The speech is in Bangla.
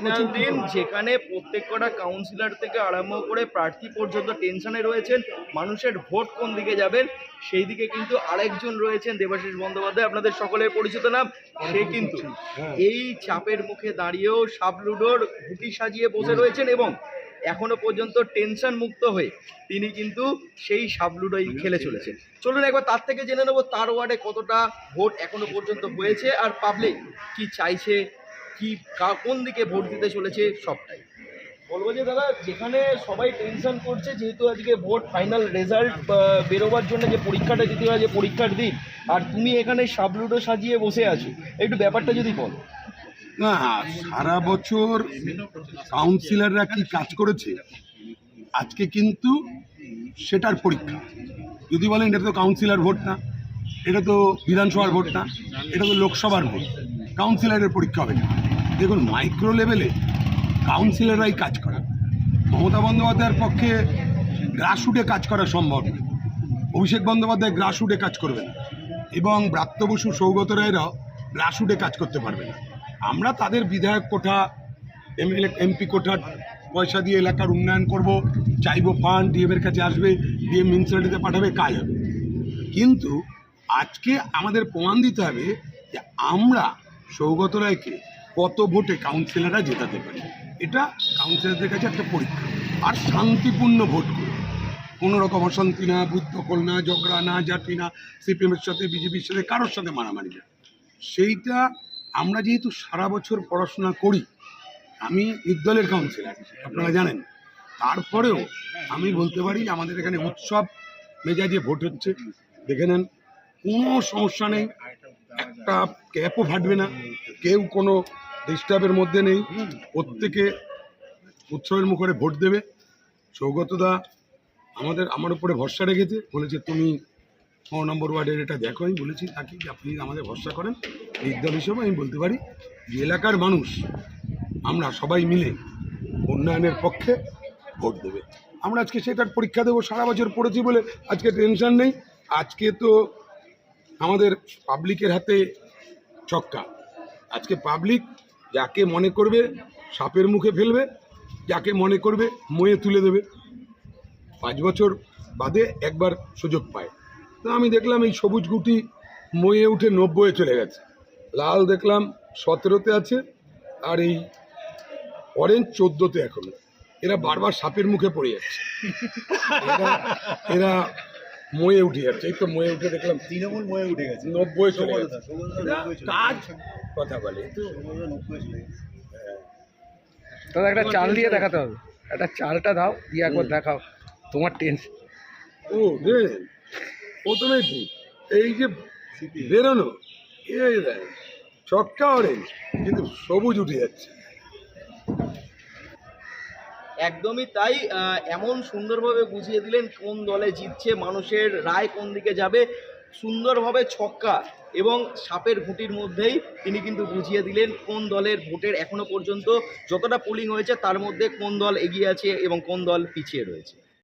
ফাইনাল দিন যেখানে প্রত্যেক কটা কাউন্সিলর থেকে আরম্ভ করে প্রার্থী পর্যন্ত টেনশনে রয়েছেন মানুষের ভোট কোন দিকে যাবেন সেই দিকে কিন্তু আরেকজন রয়েছেন দেবাশিস বন্দ্যোপাধ্যায় আপনাদের সকলের পরিচিত নাম সে কিন্তু এই চাপের মুখে দাঁড়িয়েও সাবলুডোর গুটি সাজিয়ে বসে রয়েছেন এবং এখনও পর্যন্ত টেনশন মুক্ত হয়ে তিনি কিন্তু সেই সাবলুডোই খেলে চলেছেন। চলুন একবার তার থেকে জেনে নেব তার ওয়ার্ডে কতটা ভোট এখনও পর্যন্ত হয়েছে আর পাবলিক কি চাইছে কি কা- কোন দিকে ভোট দিতে চলেছে সবটাই? বলব যে দাদা যেখানে সবাই টেনশন করছে যেহেতু আজকে ভোট ফাইনাল রেজাল্ট বেরোবার জন্য যে পরীক্ষাটা দিতে হয় যে পরীক্ষার দিন আর তুমি এখানে সাবলুডো সাজিয়ে বসে আছো একটু ব্যাপারটা যদি বল। না সারা বছর কাউন্সিলররা কি কাজ করেছে? আজকে কিন্তু সেটার পরীক্ষা। যদি বলেন এটা তো কাউন্সিলর ভোট না এটা তো বিধানসভার ভোট না এটা তো লোকসভার ভোট। কাউন্সিলরের পরীক্ষা হবে না। দেখুন মাইক্রো লেভেলে কাউন্সিলররাই কাজ করে মমতা বন্দ্যোপাধ্যায়ের পক্ষে গ্রাসরুটে কাজ করা সম্ভব না। অভিষেক বন্দ্যোপাধ্যায় গ্রাসরুটে কাজ করবে না। এবং ব্রাত্য বসু, সৌগত রায়রাও গ্রাসরুটে কাজ করতে পারবে না। আমরা তাদের বিধায়ক কোঠা এমএলএ এমপি কোঠার পয়সা দিয়ে এলাকার উন্নয়ন করব, চাইব ফান্ড ডিএমের কাছে আসবে ডিএম মিউনিসিপ্যালিটিতে পাঠাবে, কাজ হবে। কিন্তু আজকে আমাদের প্রমাণ দিতে হবে যে আমরা সৌগত রায়কে কত ভোটে কাউন্সিলররা জেতাতে পারি? এটা কাউন্সিলরদের কাছে একটা পরীক্ষা। আর শান্তিপূর্ণ ভোট করে। কোনো রকম অশান্তি না বুদ্ধকল না, ঝগড়া না, জাতি না, সিপিএমের সাথে, বিজেপির সাথে, কারোর সাথে মারামারি না। সেইটা আমরা যেহেতু সারা বছর পড়াশোনা করি, আমি নির্দলের কাউন্সিলর আপনারা জানেন। তারপরেও আমি বলতে পারি আমাদের এখানে উৎসব, মেজাজে ভোট হচ্ছে। দেখে নেন, কোনো সমস্যা নেই। একটা ক্যাপও ফাটবে না। কেউ কোনো ডিস্টার্বের মধ্যে নেই। প্রত্যেকে উৎসবের মুখরে ভোট দেবে। সৌগতদা আমাদের আমার উপরে ভরসা রেখেছে। বলেছে তুমি ছ নম্বর ওয়ার্ডের এটা দেখো আমি বলেছি তাকে যে আপনি আমাদের ভরসা করেন। নির্দল হিসেবে আমি বলতে পারি যে এলাকার মানুষ আমরা সবাই মিলে উন্নয়নের পক্ষে ভোট দেবে। আমরা আজকে সেটার পরীক্ষা দেবো সারা বছর পড়েছি বলে আজকে টেনশন নেই। আজকে তো আমাদের পাবলিকের হাতে ছক্কা। আজকে পাবলিক যাকে মনে করবে সাপের মুখে ফেলবে, যাকে মনে করবে ময়ে তুলে দেবে। পাঁচ বছর বাদে একবার সুযোগ পায়। তো আমি দেখলাম এই সবুজ গুটি ময়ে উঠে নব্বইয়ে চলে গেছে। লাল দেখলাম সতেরোতে আছে আর এই অরেঞ্জ চোদ্দোতে এখনও। এরা বারবার সাপের মুখে পড়ে যাচ্ছে। এরা ময়ে উঠে যাচ্ছে এই তো ময়ে উঠে দেখলাম তৃণমূল ময়ে উঠে গেছে। নব্বই চলে কাজ কথা বলে। দাদা একটা চাল দিয়ে দেখাতে হবে। একটা চালটা দাও দিয়ে একবার দেখাও। তোমার টেনশন ও রে প্রথমেই ভুল এই যে বেরোনো এই দেখ, চকটা অরেঞ্জ কিন্তু সবুজ উঠে যাচ্ছে। একদমই তাই এমন সুন্দরভাবে বুঝিয়ে দিলেন কোন দলে জিতছে, মানুষের রায় কোন দিকে যাবে। সুন্দরভাবে ছক্কা এবং সাপের ঘুঁটির মধ্যেই তিনি কিন্তু বুঝিয়ে দিলেন কোন দলের ভোটের এখনও পর্যন্ত যতটা পোলিং হয়েছে, তার মধ্যে কোন দল এগিয়ে আছে এবং কোন দল পিছিয়ে রয়েছে।